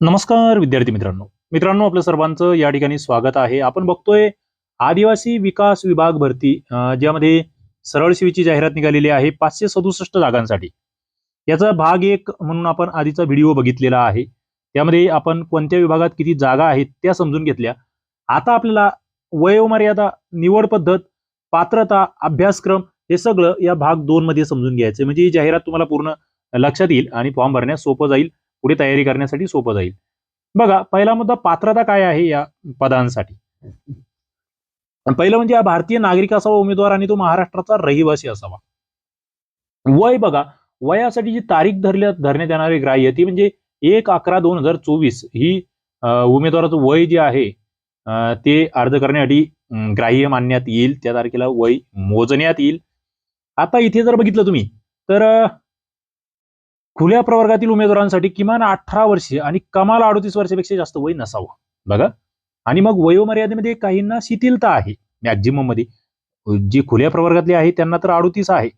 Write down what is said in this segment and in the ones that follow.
नमस्कार विद्यार्थी मित्रांनो. मित्रांनो आपलं सर्वांचं या ठिकाणी स्वागत आहे. आपण बघतोय आदिवासी विकास विभाग भरती ज्यामध्ये सरळ शिवीची जाहिरात निघालेली आहे पाचशे सदुसष्ट जागांसाठी. याचा भाग एक म्हणून आपण आधीचा व्हिडिओ बघितलेला आहे. त्यामध्ये आपण कोणत्या विभागात किती जागा आहेत त्या समजून घेतल्या. आता आपल्याला वयोमर्यादा निवड पद्धत पात्रता अभ्यासक्रम हे सगळं या भाग दोन मध्ये समजून घ्यायचं म्हणजे ही जाहिरात तुम्हाला पूर्ण लक्षात येईल आणि फॉर्म भरण्यास सोपं जाईल. पुढे तयारी करण्यासाठी सोपं जाईल. बघा पहिला मुद्दा पात्रता काय आहे या पदांसाठी? पहिलं म्हणजे हा भारतीय नागरिक असावा उमेदवार आणि तो महाराष्ट्राचा रहिवासी असावा. वय बघा वयासाठी जी तारीख धरल्या धरण्यात येणारी ग्राह्य ती म्हणजे एक अकरा दोन हजार चोवीस. ही उमेदवाराचं वय जे आहे ते अर्ज करण्यासाठी ग्राह्य मानण्यात येईल. त्या तारखेला वय मोजण्यात येईल. आता इथे जर बघितलं तुम्ही तर खुल्या प्रवर्गातील उमेदवारांसाठी किमान अठरा वर्षे आणि कमाल अडोतीस वर्षापेक्षा जास्त वय नसावं. बघा. आणि मग वयोमर्यादेमध्ये काहींना शिथिलता आहे. मॅक्झिमममध्ये जी खुल्या प्रवर्गातली आहे त्यांना तर अडोतीस आहे.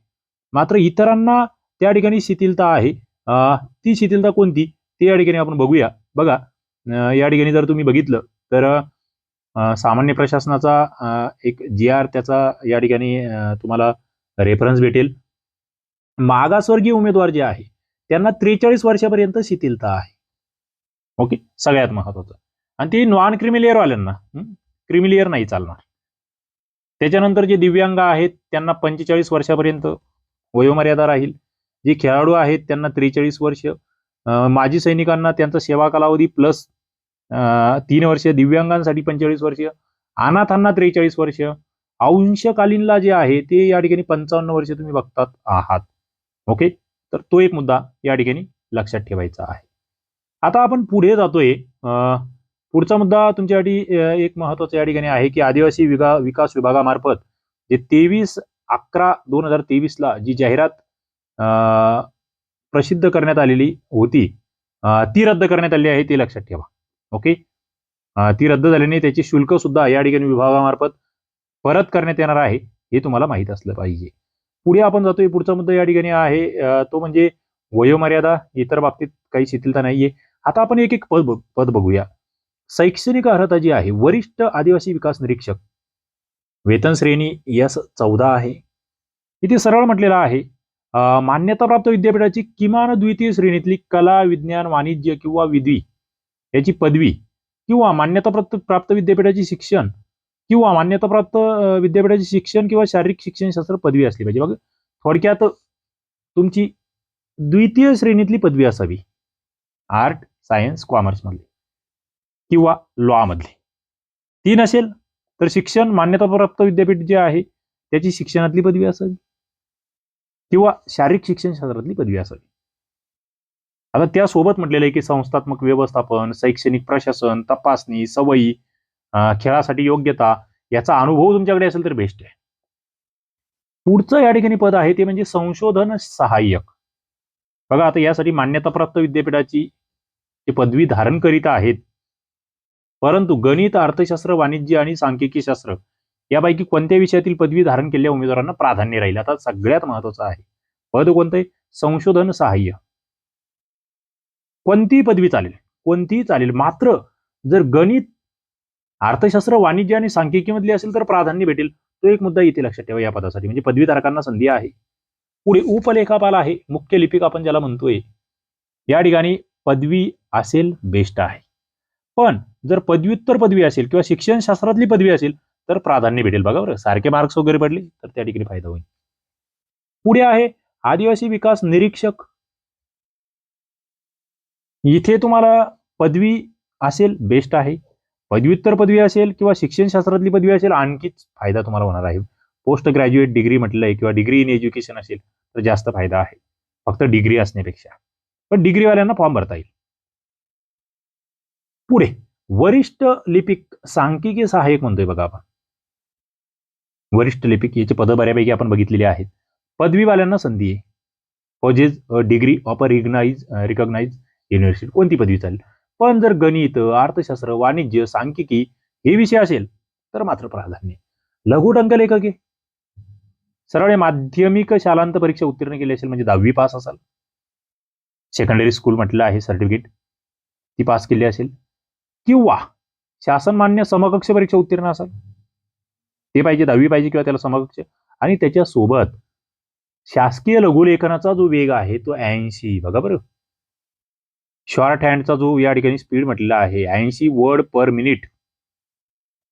मात्र इतरांना त्या ठिकाणी शिथिलता आहे. ती शिथिलता कोणती? ते या ठिकाणी आपण बघूया. बघा. या ठिकाणी जर तुम्ही बघितलं तर सामान्य प्रशासनाचा एक जी आर त्याचा या ठिकाणी तुम्हाला रेफरन्स भेटेल. मागासवर्गीय उमेदवार जे आहे त्यांना त्रेचाळीस वर्षापर्यंत शिथिलता आहे. ओके सगळ्यात महत्वाचं. आणि ते नॉन क्रिमिलियर वाल्यांना क्रिमिलियर नाही चालणार. त्याच्यानंतर जे दिव्यांग आहेत त्यांना पंचेचाळीस वर्षापर्यंत वयोमर्यादा राहील. जे खेळाडू आहेत त्यांना त्रेचाळीस वर्ष. माजी सैनिकांना त्यांचा सेवा कालावधी प्लस तीन वर्ष. दिव्यांगांसाठी पंचेचाळीस वर्ष. अनाथांना त्रेचाळीस वर्ष. अंशकालीनला जे आहे ते या ठिकाणी पंचावन्न वर्ष तुम्ही बघतात आहात. ओके तर तो एक मुद्दा या ठिकाणी लक्षात ठेवायचा आहे. आता आपण पुढे जातोय. अं, पुढचा मुद्दा तुमच्यासाठी एक महत्त्वाचा या ठिकाणी आहे की आदिवासी विगा विकास विभागामार्फत जे तेवीस अकरा दोन हजार तेवीसला जी जाहिरात अं, प्रसिद्ध करण्यात आलेली होती ती रद्द करण्यात आली आहे ते लक्षात ठेवा. ओके? ती रद्द झाल्याने त्याची शुल्क सुद्धा या ठिकाणी विभागामार्फत परत करण्यात येणार आहे हे तुम्हाला माहीत असलं पाहिजे. पुढे आपण जातोय. पुढचा मुद्दा या ठिकाणी आहे तो म्हणजे वयोमर्यादा. इतर बाबतीत काही शिथिलता नाहीये. आता आपण एक एक पद पद बघूया. शैक्षणिक अर्हता जी आहे वरिष्ठ आदिवासी विकास निरीक्षक. वेतन श्रेणी यस चौदा आहे. इथे सरळ म्हटलेलं आहे मान्यताप्राप्त विद्यापीठाची किमान द्वितीय श्रेणीतली कला विज्ञान वाणिज्य किंवा विधी याची पदवी किंवा मान्यताप्राप्त प्राप्त विद्यापीठाची शिक्षण किंवा मान्यताप्राप्त अं, विद्यापीठाचे शिक्षण किंवा शारीरिक शिक्षणशास्त्र पदवी असली पाहिजे. बघ थोडक्यात तुमची द्वितीय श्रेणीतली पदवी असावी. आर्ट सायन्स कॉमर्समधली किंवा लॉमधली. ती नसेल तर शिक्षण मान्यताप्राप्त विद्यापीठ जे आहे त्याची शिक्षणातली पदवी असावी किंवा शारीरिक शिक्षणशास्त्रातली पदवी असावी. आता त्यासोबत म्हटलेलं आहे की संस्थात्मक व्यवस्थापन शैक्षणिक प्रशासन तपासणी सवयी खेळासाठी योग्यता याचा अनुभव तुमच्याकडे असेल तर बेस्ट आहे. पुढचं या ठिकाणी पद आहे ते म्हणजे संशोधन सहाय्यक. बघा आता यासाठी मान्यताप्राप्त विद्यापीठाची जे पदवी धारण करीत आहेत परंतु गणित अर्थशास्त्र वाणिज्य आणि सांख्यिकी शास्त्र यापैकी कोणत्या विषयातील पदवी धारण केलेल्या उमेदवारांना प्राधान्य राहील? आता सगळ्यात महत्वाचं आहे. पद कोणतं आहे? संशोधन सहाय्य कोणतीही पदवी चालेल कोणतीही चालेल मात्र जर गणित अर्थशास्त्र वाणिज्य आणि सांख्यिकी मधली असेल तर प्राधान्य भेटेल. तो एक मुद्दा इथे लक्षात ठेवा या पदासाठी. म्हणजे पदवीधारकांना संधी आहे. पुढे उपलेखापाल आहे. मुख्य लिपिक आपण ज्याला म्हणतोय या ठिकाणी पदवी असेल बेस्ट आहे. पण जर पदव्युत्तर पदवी असेल किंवा शिक्षण शास्त्रातली पदवी असेल तर प्राधान्य भेटेल. बघा बरं सारखे मार्क्स वगैरे पडले तर त्या ठिकाणी फायदा होईल. पुढे आहे आदिवासी विकास निरीक्षक. इथे तुम्हाला पदवी असेल बेस्ट आहे. पदव्युत्तर पदवी असेल किंवा शिक्षणशास्त्रातली पदवी असेल आणखीच फायदा तुम्हाला होणार आहे. पोस्ट ग्रॅज्युएट डिग्री म्हटलं आहे किंवा डिग्री इन एज्युकेशन असेल तर जास्त फायदा आहे. फक्त डिग्री असण्यापेक्षा. पण डिग्रीवाल्यांना फॉर्म भरता येईल. पुढे वरिष्ठ लिपिक सांख्यिकी सहाय्यक म्हणतोय बघा आपण. वरिष्ठ लिपिक याची पदं बऱ्यापैकी आपण बघितलेली आहेत. पदवीवाल्यांना संधी आहे. फॉजेज degree of recognise recognise university कोणती पदवी चालेल? पण जर गणित अर्थशास्त्र वाणिज्य सांख्यिकी हे विषय असेल तर मात्र प्राधान्य. लघु टंकलेखक सरळ माध्यमिक शालांत परीक्षा उत्तीर्ण केली असेल म्हणजे दहावी पास असाल. सेकंडरी स्कूल म्हटलं आहे सर्टिफिकेट ती पास केली असेल. किंवा शासनमान्य समकक्ष परीक्षा उत्तीर्ण असाल. ते पाहिजे दहावी पाहिजे किंवा त्याला समकक्ष. आणि त्याच्यासोबत शासकीय लघुलेखनाचा जो वेग आहे तो ऐंशी. बघा बरं. शॉर्ट हँडचा जो या ठिकाणी स्पीड म्हटलेला आहे ऐंशी वर्ड पर मिनिट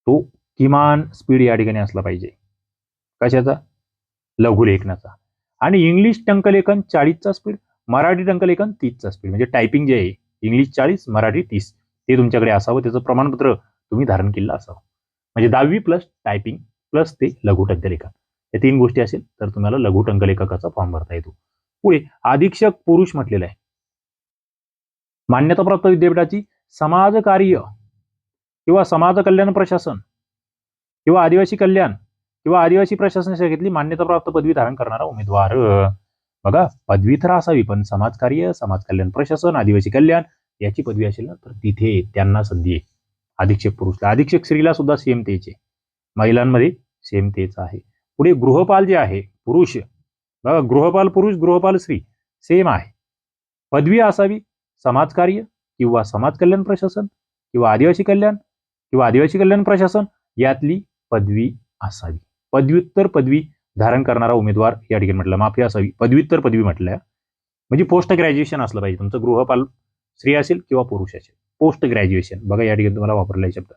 तो किमान स्पीड या ठिकाणी असला पाहिजे. कशाचा? लघुलेखनाचा आणि इंग्लिश टंकलेखन चाळीसचा स्पीड मराठी टंकलेखन तीसचा स्पीड. म्हणजे टायपिंग जे आहे इंग्लिश चाळीस मराठी तीस ते तुमच्याकडे असावं त्याचं प्रमाणपत्र तुम्ही धारण केलं असावं. म्हणजे दहावी प्लस टायपिंग प्लस ते लघु टंकलेखन. या तीन गोष्टी असेल तर तुम्हाला लघु टंकलेखकाचा फॉर्म भरता येतो. पुढे अधीक्षक पुरुष म्हटलेलं आहे. मान्यताप्राप्त विद्यापीठाची समाजकार्य किंवा समाज कल्याण प्रशासन किंवा आदिवासी कल्याण किंवा आदिवासी प्रशासन शाखेतली मान्यताप्राप्त पदवी धारण करणारा उमेदवार. बघा पदवी तर असावी पण समाजकार्य समाज कल्याण प्रशासन आदिवासी कल्याण याची पदवी असेल ना तर तिथे त्यांना संधी आहे. अधीक्षक पुरुषला अधीक्षक स्त्रीला सुद्धा सेम तेच आहे. महिलांमध्ये सेम तेच आहे. पुढे गृहपाल जे आहे पुरुष. बघा गृहपाल पुरुष गृहपाल स्त्री सेम आहे. पदवी असावी समाजकार्य किंवा समाज कल्याण प्रशासन किंवा आदिवासी कल्याण किंवा आदिवासी कल्याण प्रशासन यातली पदवी असावी. पदव्युत्तर पदवी धारण करणारा उमेदवार या ठिकाणी म्हटलं माफी असावी. पदव्युत्तर पदवी म्हटलं म्हणजे पोस्ट ग्रॅज्युएशन असलं पाहिजे. तुमचं गृहपाल स्त्री असेल किंवा पुरुष असेल. पोस्ट ग्रॅज्युएशन बघा या ठिकाणी तुम्हाला वापरला आहे शब्द.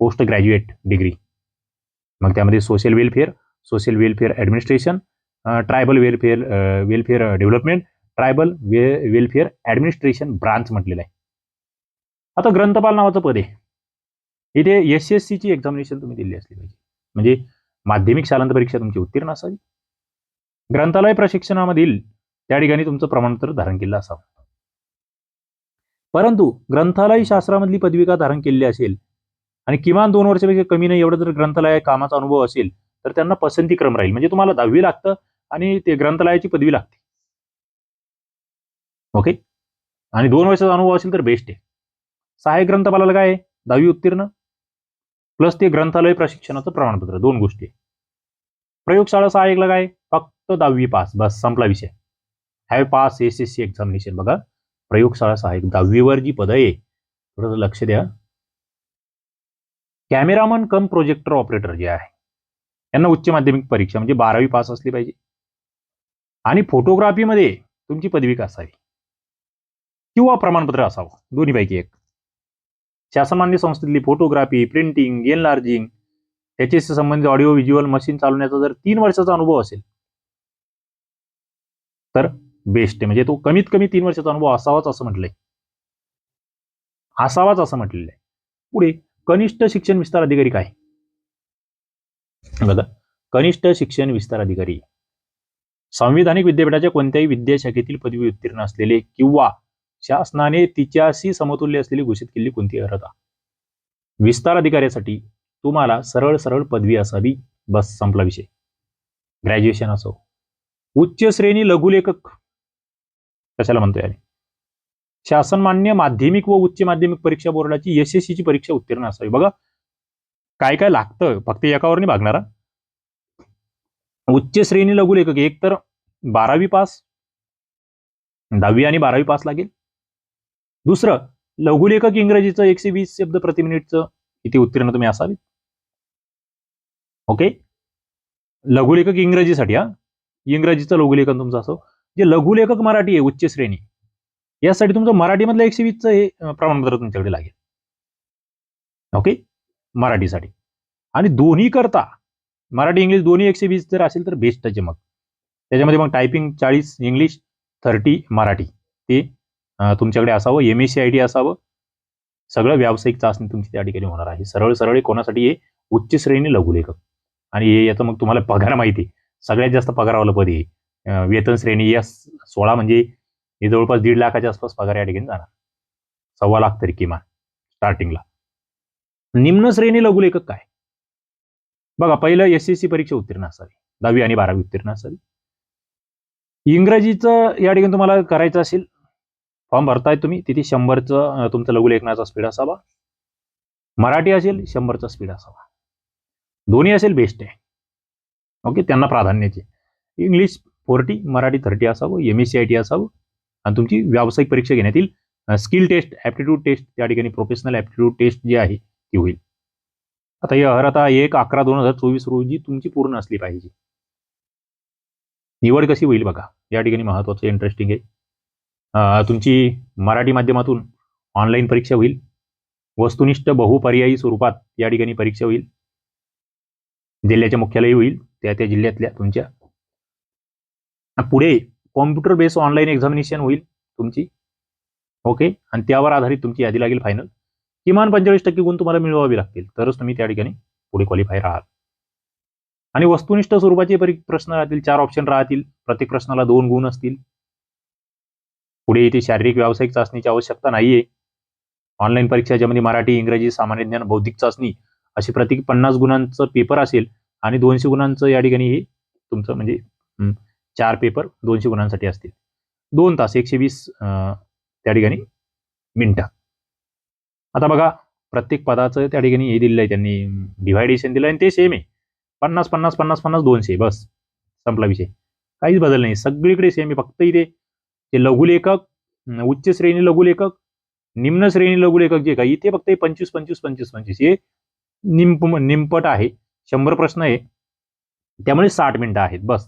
पोस्ट ग्रॅज्युएट डिग्री मग त्यामध्ये social welfare social welfare administration tribal welfare welfare development tribal we welfare administration branch म्हटलेलं आहे. आता ग्रंथपाल नावाचं पद आहे. इथे एस एस सीची एक्झामिनेशन तुम्ही दिली असली पाहिजे. म्हणजे माध्यमिक शालांत परीक्षा तुमची उत्तीर्ण असावी. ग्रंथालय प्रशिक्षणामधील त्या ठिकाणी तुमचं प्रमाणपत्र धारण केलं असावं. परंतु ग्रंथालय शास्त्रामधली पदविका धारण केलेली असेल आणि किमान दोन वर्षापेक्षा कमी नाही एवढं जर ग्रंथालय कामाचा अनुभव असेल तर त्यांना पसंती क्रम राहील. म्हणजे तुम्हाला दहावी लागतं आणि ते ग्रंथालयाची पदवी लागते. ओके आणि दोन वर्षाचा अनुभव असेल तर बेस्ट आहे. सहाय्यक ग्रंथपालाला काय आहे? दहावी उत्तीर्ण. प्लस ते ग्रंथालय प्रशिक्षणाचं प्रमाणपत्र. दोन गोष्टी प्रयोगशाळा सहाय्यकला काय? फक्त दहावी पास बस संपला विषय. Have pass S S C examination बघा प्रयोगशाळा सहाय्यक. दहावीवर जी पदं आहे थोडंसं लक्ष द्या. कॅमेरामन कम प्रोजेक्टर ऑपरेटर जे आहे यांना उच्च माध्यमिक परीक्षा म्हणजे बारावी पास असली पाहिजे. आणि फोटोग्राफीमध्ये तुमची पदविका असावी किंवा प्रमाणपत्र असावं. दोन्हीपैकी एक. शासनमान्य संस्थेतली फोटोग्राफी प्रिंटिंग एनलार्जिंग त्याच्याशी संबंधित ऑडिओ व्हिज्युअल मशीन चालवण्याचा जर तीन वर्षाचा अनुभव असेल तर बेस्ट आहे. म्हणजे तो कमीत कमी तीन वर्षाचा अनुभव असावाच असं म्हटलंय. असावाच असं म्हटलेलं आहे पुढे कनिष्ठ शिक्षण विस्तार अधिकारी काय? बघा कनिष्ठ शिक्षण विस्तार अधिकारी. संविधानिक विद्यापीठाच्या कोणत्याही विद्याशाखेतील पदवी उत्तीर्ण असलेले किंवा शासनाने तिच्याशी समतुल्य असलेली घोषित केलेली कोणती अर्हता? विस्तार अधिकाऱ्यासाठी तुम्हाला सरळ सरळ पदवी असावी. बस संपला विषय. ग्रॅज्युएशन असो. उच्च श्रेणी लघुलेखक. कशाला म्हणतोय आम्ही? शासनमान्य माध्यमिक व उच्च माध्यमिक परीक्षा बोर्डाची यशस्वीची परीक्षा उत्तीर्ण असावी. बघा. काय काय लागतं? फक्त एकावर नाही भागणारा उच्च श्रेणी लघुलेखक एक तर बारावी पास. दहावी आणि बारावी पास लागेल. दुसरं लघुलेखक इंग्रजीचं एकशे वीस शब्द प्रति किती इथे उत्तीर्ण तुम्ही असावी? ओके लघुलेखक इंग्रजीसाठी हा? इंग्रजीचं लघुलेखन तुमचं असो. जे लघुलेखक मराठी आहे उच्च श्रेणी यासाठी तुमचं मराठीमधलं एकशे वीसचं हे प्रमाणपत्र तुमच्याकडे लागेल. ओके मराठीसाठी. आणि दोन्ही करता मराठी इंग्लिश दोन्ही एकशे वीस जर असेल तर बेस्ट आहे मग. त्याच्यामध्ये मग टायपिंग चाळीस इंग्लिश थर्टी मराठी. ते तुमच्याकडे असावं M S C I T असावं. सगळं व्यावसायिक चाचणी तुमची त्या ठिकाणी होणार आहे. सरळ सरळ कोणासाठी हे उच्च श्रेणी लघुलेखक आणि हे याचं मग तुम्हाला पगार माहिती आहे. सगळ्यात जास्त पगारावालं पद आहे वेतन श्रेणी या सोळा म्हणजे हे जवळपास दीड लाखाच्या आसपास पगार या ठिकाणी जाणार. सव्वा लाख तरी किमान स्टार्टिंगला निम्न श्रेणी लघुलेखक काय? बघा पहिलं एस एस सी परीक्षा उत्तीर्ण असावी. दहावी आणि बारावी उत्तीर्ण असावी. इंग्रजीचं या ठिकाणी तुम्हाला करायचं असेल फॉर्म भरताय तुम्ही तिथे शंभरचं तुमचं लघुलेखनाचा स्पीड असावा. मराठी असेल शंभरचा स्पीड असावा. दोन्ही असेल बेस्ट आहे. ओके त्यांना प्राधान्याचे इंग्लिश फोर्टी मराठी थर्टी असावं M S C I T असावं आणि तुमची व्यावसायिक परीक्षा घेण्यात येईल. स्किल टेस्ट ॲप्टिट्यूड टेस्ट त्या ठिकाणी प्रोफेशनल ॲप्टिट्यूड टेस्ट जी आहे ती होईल. आता ही अर्हता एक अकरा दोन हजार चोवीस रोजी तुमची पूर्ण असली पाहिजे. निवड कशी होईल बघा या ठिकाणी महत्त्वाचं इंटरेस्टिंग आहे. तुमची मराठी माध्यमातून ऑनलाईन परीक्षा होईल. वस्तुनिष्ठ बहुपर्यायी स्वरूपात या ठिकाणी परीक्षा होईल. जिल्ह्याच्या मुख्यालयी होईल त्या त्या जिल्ह्यातल्या तुमच्या. पुढे कॉम्प्युटर बेस ऑनलाईन एक्झामिनेशन होईल तुमची. ओके आणि त्यावर आधारित तुमची यादी लागेल फायनल किमान पंचेचाळीस टक्के गुण तुम्हाला मिळवावे लागतील. तरच तुम्ही त्या ठिकाणी पुढे क्वालिफाय राहाल. आणि वस्तुनिष्ठ स्वरूपाचे परी प्रश्न राहतील चार ऑप्शन राहतील. प्रत्येक प्रश्नाला दोन गुण असतील. पुढे इथे शारीरिक व्यावसायिक चाचणीची आवश्यकता नाहीये. ऑनलाईन परीक्षा ज्यामध्ये मराठी इंग्रजी सामान्य ज्ञान बौद्धिक चाचणी अशी प्रत्येकी पन्नास गुणांचं पेपर असेल आणि दोनशे गुणांचं या ठिकाणी हे तुमचं म्हणजे चार पेपर दोनशे गुणांसाठी असतील. दोन तास एकशे वीस अं, त्या ठिकाणी मिनटं. आता बघा प्रत्येक पदाचं त्या ठिकाणी हे दिलेलं आहे त्यांनी डिव्हायडेशन दिलं आणि ते सेम आहे. पन्नास पन्नास पन्नास पन्नास दोनशे बस. संपला विषय. काहीच बदल नाही. सगळीकडे सेम आहे. फक्त इथे ते लघुलेखक उच्च श्रेणी लघुलेखक निम्न श्रेणी लघुलेखक जे काही इथे फक्त हे पंचवीस पंचवीस पंचवीस पंचवीस हे निंप निंपट आहे. शंभर प्रश्न आहे त्यामुळे साठ मिनिटं आहेत. बस.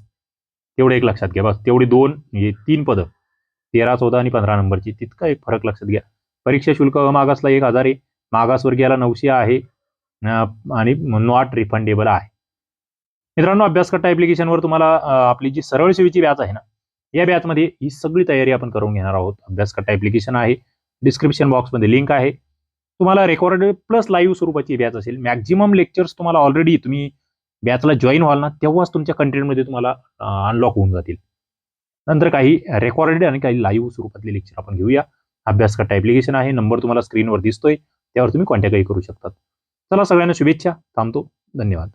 तेवढे एक लक्षात घ्या. बस. तेवढे दोन म्हणजे तीन पदं. तेरा चौदा आणि पंधरा नंबरची. तितका एक फरक लक्षात घ्या. परीक्षा शुल्क मागासला एक हजार आहे. मागासवर्गीयाला नऊशे आहे. आणि नॉट रिफंडेबल आहे. मित्रांनो अभ्यासकट्टा ॲप्लिकेशनवर तुम्हाला आपली जी सरळ सेवेची व्याज आहे ना या बॅचमध्ये ही सगळी तयारी आपण करून घेणार आहोत. अभ्यासकट्टा ॲप्लिकेशन आहे. डिस्क्रिप्शन बॉक्समध्ये लिंक आहे. तुम्हाला रेकॉर्डेड प्लस लाईव्ह स्वरूपाची बॅच असेल. मॅक्झिमम लेक्चर्स तुम्हाला ऑलरेडी तुम्ही बॅचला जॉईन व्हाल ना तेव्हाच तुमच्या कंटेंटमध्ये तुम्हाला अनलॉक होऊन जातील. नंतर काही रेकॉर्डेड आणि काही लाईव्ह स्वरूपातले लेक्चर आपण घेऊया. अभ्यासकट्टा ॲप्लिकेशन आहे. नंबर तुम्हाला स्क्रीनवर दिसतोय. त्यावर तुम्ही कॉन्टॅक्टही करू शकतात. चला सगळ्यांना शुभेच्छा. थांबतो. धन्यवाद.